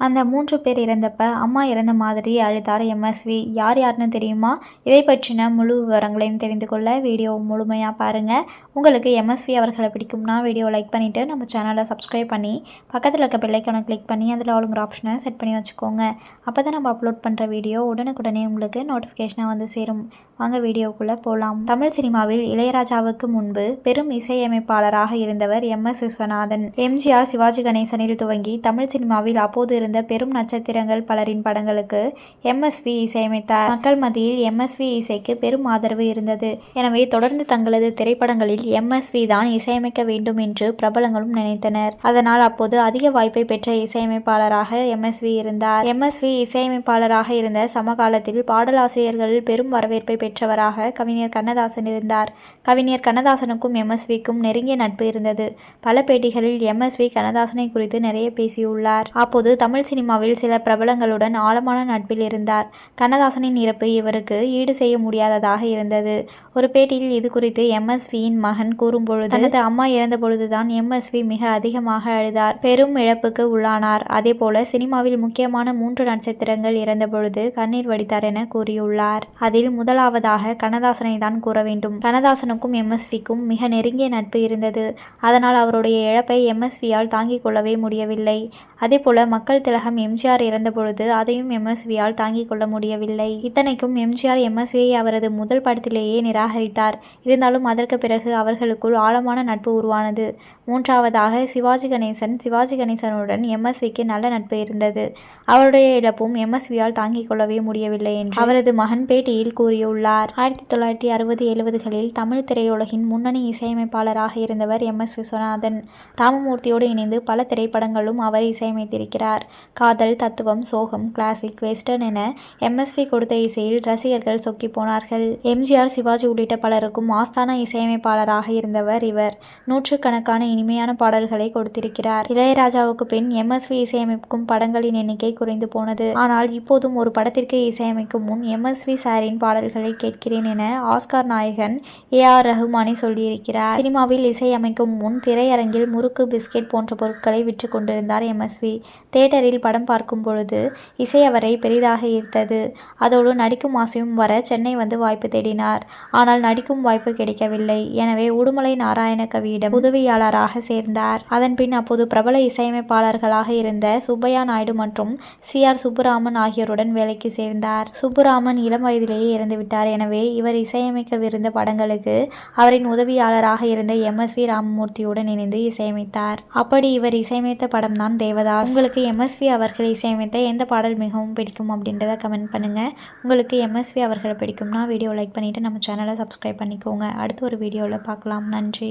அந்த மூன்று பேர் இறந்தப்ப அம்மா இறந்த மாதிரி அழுதார் எம்எஸ்வி யார் யாருன்னு தெரியுமா? இதை பற்றின முழு விவரங்களையும் தெரிந்து கொள்ள வீடியோ முழுமையாக பாருங்கள் உங்களுக்கு எம்எஸ்வி அவர்களை பிடிக்கும்னா வீடியோ லைக் பண்ணிவிட்டு நம்ம சேனலை சப்ஸ்கிரைப் பண்ணி பக்கத்தில் இருக்க பெல்லைக்கான கிளிக் பண்ணி அதில் ஆளுங்கிற ஆப்ஷனை செட் பண்ணி வச்சுக்கோங்க. அப்போ தான் நம்ம அப்லோட் பண்ணுற வீடியோ உடனுக்குடனே உங்களுக்கு நோட்டிஃபிகேஷனாக வந்து சேரும். வாங்க வீடியோக்குள்ளே போகலாம் தமிழ் சினிமாவில் இளையராஜாவுக்கு முன்பு பெரும் இசையமைப்பாளராக இருந்தவர் M. S. Viswanathan. MGR Sivaji கணேசனில் துவங்கி தமிழ் சினிமாவில் அப்போது இருந்த பெரும் நட்சத்திரங்கள் பலரின் படங்களுக்கு எம்எஸ்வி இசையமைத்தார். மக்கள் மத்தியில் எம்எஸ்வி இசைக்கு பெரும் ஆதரவு இருந்தது. எனவே தொடர்ந்து தங்களது திரைப்படங்களில் எம்எஸ்வி தான் இசையமைக்க வேண்டும் என்று பிரபலங்களும் நினைத்தனர். அதனால் அப்போது அதிக வாய்ப்பை பெற்ற இசையமைப்பாளராக எம்எஸ்வி இருந்தார். எம்எஸ்வி இசையமைப்பாளராக இருந்த சமகாலத்தில் பாடலாசிரியர்களில் பெரும் வரவேற்பை பெற்றவராக கவிஞர் கண்ணதாசன் இருந்தார். கவிஞர் கண்ணதாசனுக்கும் எம்எஸ்விக்கும் நெருங்கிய நட்பு இருந்தது. பல பேட்டிகளில் எம்எஸ்வி கண்ணதாசனை குறித்து நிறைய பேசியுள்ளார். அப்போது தமிழ் தமிழ் சினிமாவில் சில பிரபலங்களுடன் ஆழமான நட்பில் இருந்தார். கண்ணதாசனின் இறப்பு இவருக்கு ஈடு செய்ய முடியாததாக இருந்தது. ஒரு பேட்டியில் இது குறித்து எம்எஸ்வியின் மகன் கூறும்பொழுது தனது அம்மா இறந்த பொழுதுதான் எம்எஸ்வி மிக அதிகமாக அழுதார். பெரும் இழப்புக்கு உள்ளானார். அதேபோல சினிமாவில் முக்கியமான மூன்று நட்சத்திரங்கள் இறந்த பொழுது கண்ணீர் வடித்தார் என கூறியுள்ளார். அதில் முதலாவதாக கண்ணதாசனை தான் கூற வேண்டும். கண்ணதாசனுக்கும் எம்எஸ்விக்கும் மிக நெருங்கிய நட்பு இருந்தது. அதனால் அவருடைய இழப்பை எம்எஸ்வியால் தாங்கிக் கொள்ளவே முடியவில்லை. அதேபோல மக்கள் திலகம் எம்ஜிஆர் இறந்தபொழுது அதையும் எம்எஸ்வியால் தாங்கிக் கொள்ள முடியவில்லை. இத்தனைக்கும் எம்ஜிஆர் எம்எஸ்வியை அவரது முதல் படத்திலேயே நிராகரித்தார். இருந்தாலும் அதற்கு பிறகு அவர்களுக்குள் ஆழமான நட்பு உருவானது. மூன்றாவதாக சிவாஜி கணேசன் சிவாஜி கணேசனுடன் எம்எஸ்விக்கு நல்ல நட்பு இருந்தது. அவருடைய இழப்பும் எம்எஸ்வியால் தாங்கிக் கொள்ளவே முடியவில்லை என்று அவரது மகன் பேட்டியில் கூறியுள்ளார். ஆயிரத்தி தொள்ளாயிரத்தி அறுபது எழுபதுகளில் தமிழ் திரையுலகின் முன்னணி இசையமைப்பாளராக இருந்தவர் எம் எஸ் விஸ்வநாதன் ராமமூர்த்தியோடு இணைந்து பல திரைப்படங்களும் அவர் இசையமைத்திருக்கிறார். காதல் தத்துவம் சோகம் கிளாசிக் வெஸ்டர்ன் என எம்எஸ்வி கொடுத்த இசையில் ரசிகர்கள் சொக்கி போனார்கள். எம்ஜிஆர் சிவாஜி உள்ளிட்ட பலருக்கும் ஆஸ்தான இசையமைப்பாளராக இருந்தவர் இவர். நூற்றுக்கணக்கான இனிமையான பாடல்களை கொடுத்திருக்கிறார். இளையராஜாவுக்கு பின் எம்எஸ்வி இசையமைக்கும் படங்களின் எண்ணிக்கை குறைந்து போனது. ஆனால் இப்போதும் ஒரு படத்திற்கு இசையமைக்கும் முன் எம்எஸ்வி சாரின் பாடல்களை கேட்கிறேன் என ஆஸ்கார் நாயகன் ஏ ஆர் ரஹ்மானி சொல்லியிருக்கிறார். சினிமாவில் இசையமைக்கும் முன் திரையரங்கில் முறுக்கு பிஸ்கெட் போன்ற பொருட்களை விற்று கொண்டிருந்தார் எம்எஸ்வி தேட்டரில் படம் பார்க்கும் பொழுது இசை அவரை பெரிதாக ஈர்த்தது. அதோடு நடிக்கும் ஆசையும் வர சென்னை வந்து வாய்ப்பு தேடினார். ஆனால் நடிக்கும் வாய்ப்பு கிடைக்கவில்லை. எனவே உடுமலை நாராயண கவியிடம் உதவியாளராக சேர்ந்தார். அதன்பின் அப்போது பிரபல இசையமைப்பாளர்களாக இருந்த சுப்பையா நாயுடு மற்றும் சி ஆர் சுப்புராமன் ஆகியோருடன் வேலைக்கு சேர்ந்தார். சுப்புராமன் இளம் வயதிலேயே இறந்துவிட்டார். எனவே இவர் இசையமைக்கவிருந்த படங்களுக்கு அவரின் உதவியாளராக இருந்த எம். எஸ். வி. ராமமூர்த்தியுடன் இணைந்து இசையமைத்தார். அப்படி இவர் இசையமைத்த படம் தான் தேவதாஸ். உங்களுக்கு எம்எஸ்வி அவர்கள் இசையமைத்த எந்த பாடல் மிகவும் பிடிக்கும் அப்படின்றத கமெண்ட் பண்ணுங்கள் உங்களுக்கு எம்எஸ்வி அவர்களை பிடிக்கும்னா வீடியோ லைக் பண்ணிவிட்டு நம்ம சேனலை சப்ஸ்கிரைப் பண்ணிக்கோங்க. அடுத்து ஒரு வீடியோவில் பார்க்கலாம். நன்றி.